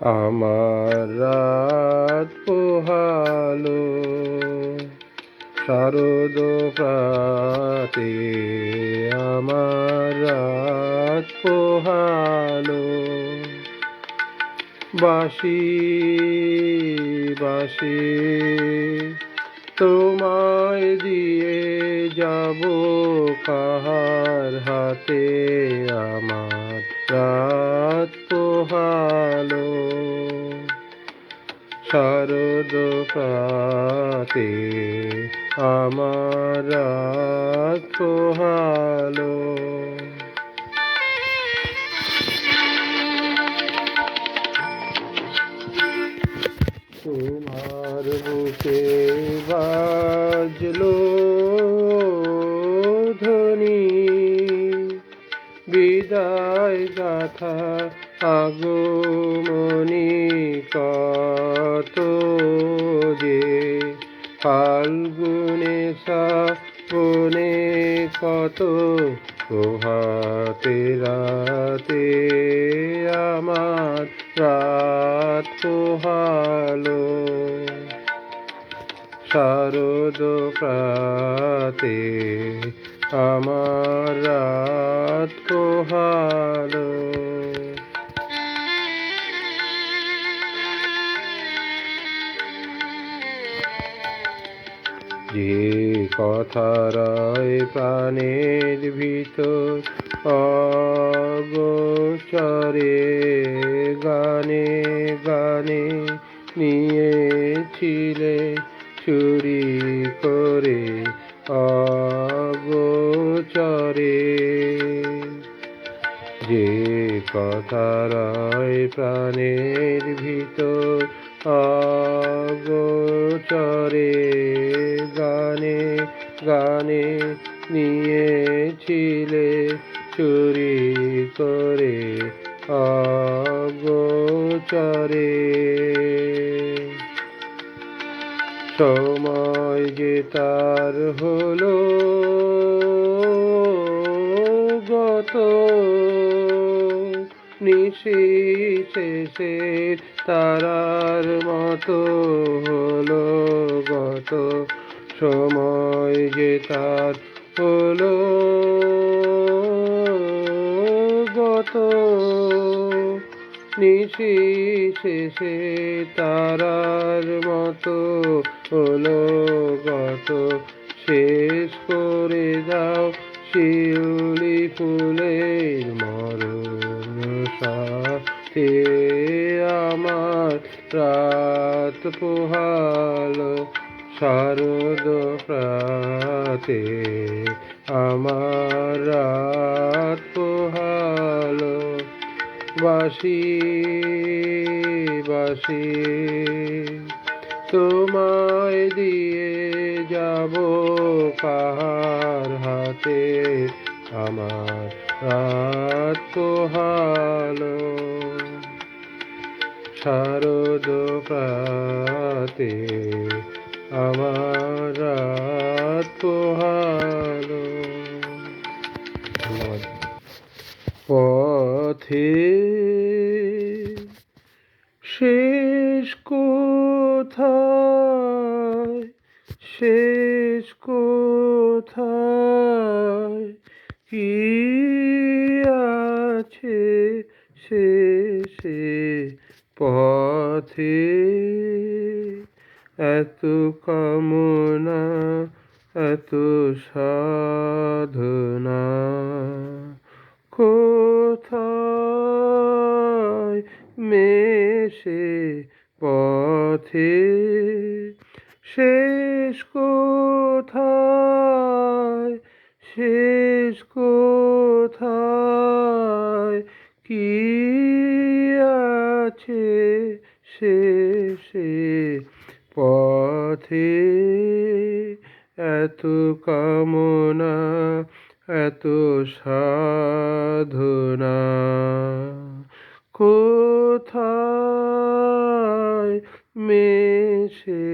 আমার রাত পোহালো, শারদ প্রাতে আমার রাত পোহালো। বাসি বাসি, তোমায় দিয়ে যাব কাহার হাতে আমার রাত পোহালো। শারদ প্রাতে আমার পোহালো। তোমার বুকে বাজলো ধ্বনি। বিদায় গাথা আগমনি কত যে ফাল্গুনে শ্রাবণে কত প্রভাতে রাতে আমার রাত পোহালো। শারদ প্রাতে আমার রাত পোহালো। কথা রয় প্রাণের ভিতর অগোচরে গানে গানে নিয়েছিলে চুরি করে অগোচরে। যে কথা রয় প্রাণের ভিতর অগোচরে গানে গানে নিয়েছিলে চুরি করে অগোচরে। সময় যে তার হলো গত নিশি শেষে তারার মতো হলো গত। সময় যে তার হলো গত। নিশি শেষে তারার মতো হলো গত। শেষ করে দাও শিউলি ফুলের মরণ সাথে আমার রাত পোহালো। শারদ প্রাতে আমার রাত পোহালো। বাসি বাসি, তোমায় দিয়ে যাব কাহার হাতে। আমার রাত পোহালো। শারদ প্রাতে আমার রাত পোহালো পথে শেষ কোথায়? শেষ কোথায়? কি আছে শেষে পথে? এত কামনা এত সাধনা। কোথায় মেশে পথে? শেষ কোথায়? শেষ কোথায়? কি আছে শেষে? পথে এত কামনা এত সাধনা। কোথায় মেশে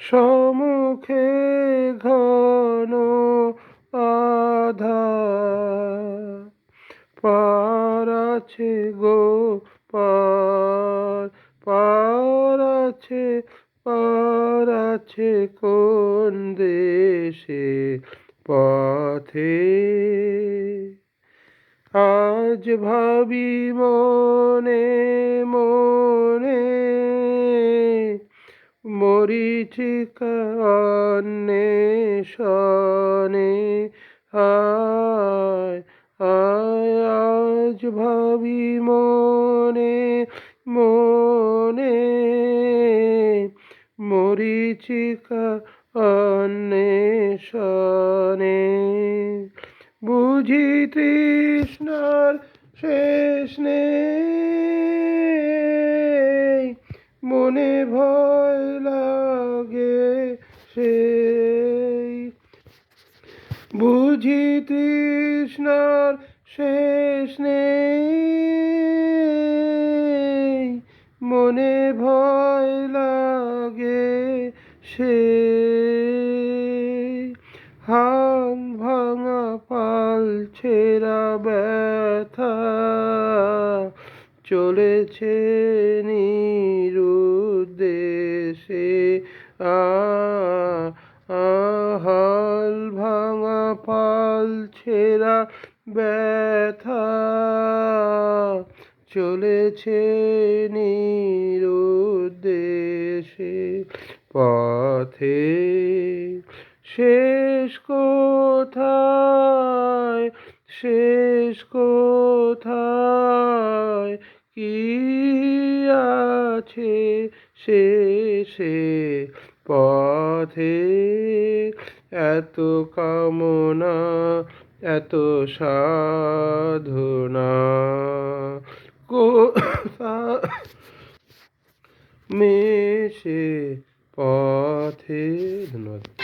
সম্মুখে ঘন পার আছে গো পার পার আছে পার আছে কোন দেশে পথে? আজ ভাবি মনে মনে মরিচিকা অন্বেষণে হায় হায় আজ ভাবি মনে মনে মরিচিকা অন্বেষণে বুঝি তৃষ্ণার শেষ নেই। মনে ভয় লাগে সেই। বুঝি তৃষ্ণার শেষ নেই। মনে ভয় লাগে সে হাং ভাঙা পাল ছেঁড়া ব্যথা চলেছে হাল ভাঙা পাল ছেঁড়া ব্যথা চলেছে নিরুদ্দেশে পথে। শেষ কোথায়? শেষ কোথায়? কি আছে? শেষে পথে এত কামনা এত সাধনা। কোথা মেশে পথে। ধন্যবাদ।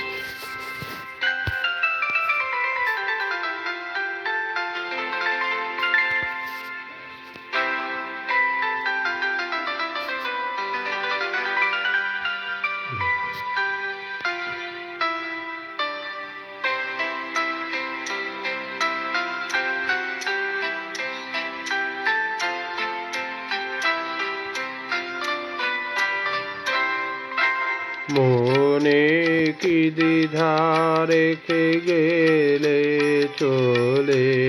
দ্বিধা রেখে গেলে চলে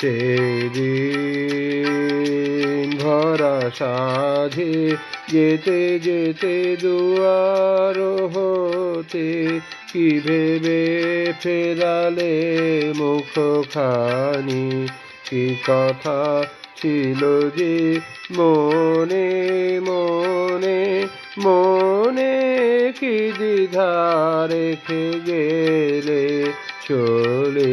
সেদিন ভরা সাধে যেতে যেতে দুয়ার হতে কি ভেবে ফেরালে মুখখানি? কি কথা ছিল যে মনে মনে মনে কি দ্বিধা রেখে গেলে চলে?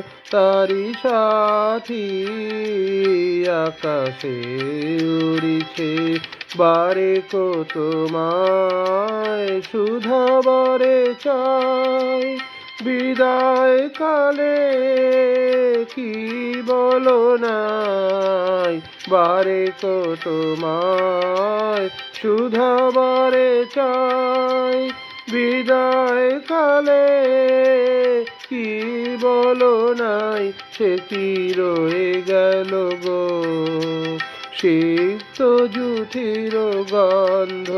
তারি সাথী আকাশে উড়িছে। বারে কো তোমায় সুধা বারে চাই। বিদায় কালে কি বলো নাই? বারে কো তোমায় সুধা বারে চাই। বিদায় কালে কি বলো নাই? সে কি রয়ে গেল গো? সিক্ত জুথির গন্ধ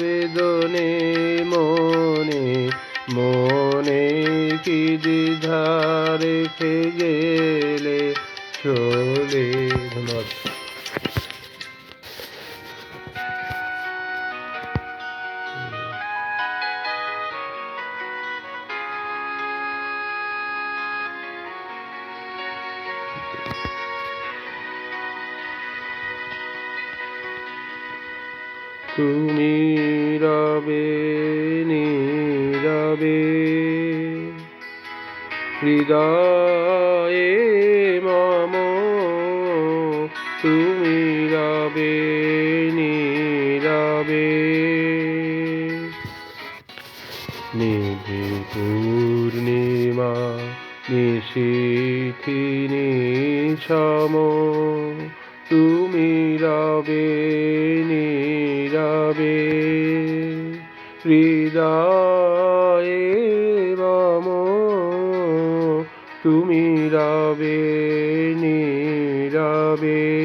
বেদনে মনে মনে কি দ্বিধা রেখে গেলে চলে ধন্যবাদ হৃদয়ে মম তুমি রবে নীরবে। নিধি পূর্ণিমা নিশিথিনী সম নীরবে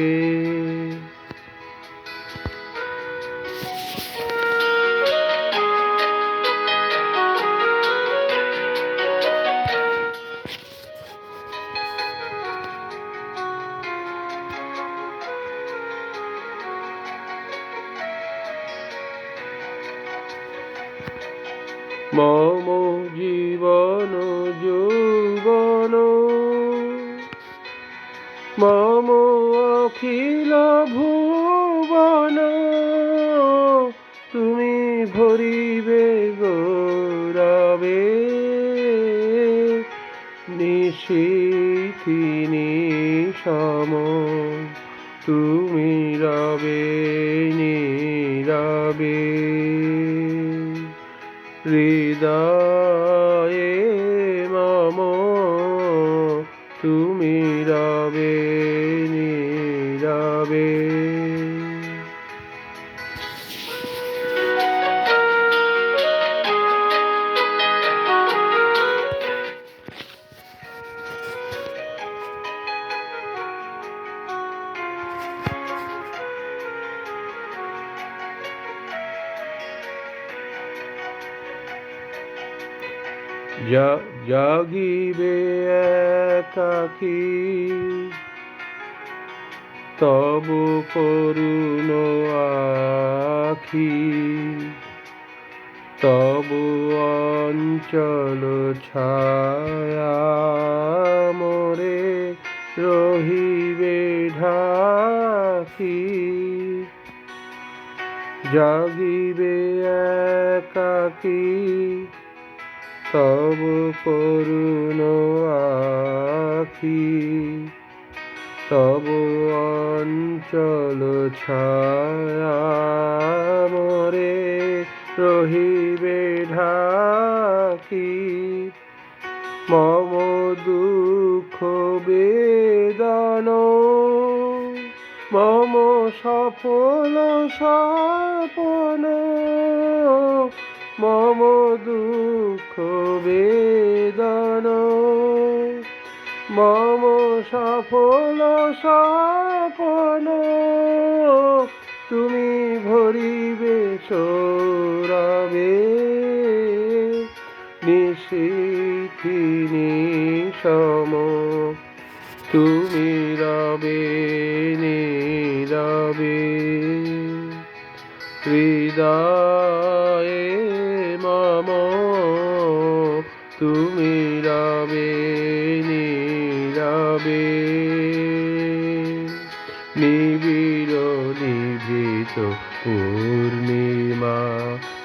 মম অখিল ভুবন তুমি ভরিবে গৌরবে। নিশীথিনী সম তুমি রবে নীরবে। হৃদয়ে তুমি রবে নীরবে। একাকী তবু করুণ আখি। তবু অঞ্চল ছায়া মোরে রহিবে ঢাকি। জাগিবে একাকী। তব করুণ আখি তব অঞ্চল ছায়া মরে রহিবে ঢাকি। মম দুঃখ বেদন, মম সফল সপন মম দুঃখ বেদন। মম সফল সপন তুমি ভরিবে সৌরবে নিশীথিনী সম তুমি রবে, নীরবে। হৃদয়ে মম। তুমি রবে নীরবে নিবিড় নিভৃত পূর্ণিমা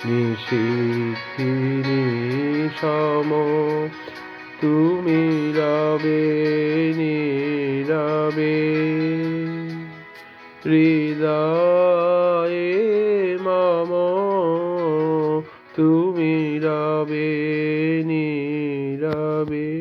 নিশিথিনী সম তুমি রবে নীরবে। হৃদয়ে মম তুমি রবে নীরবে।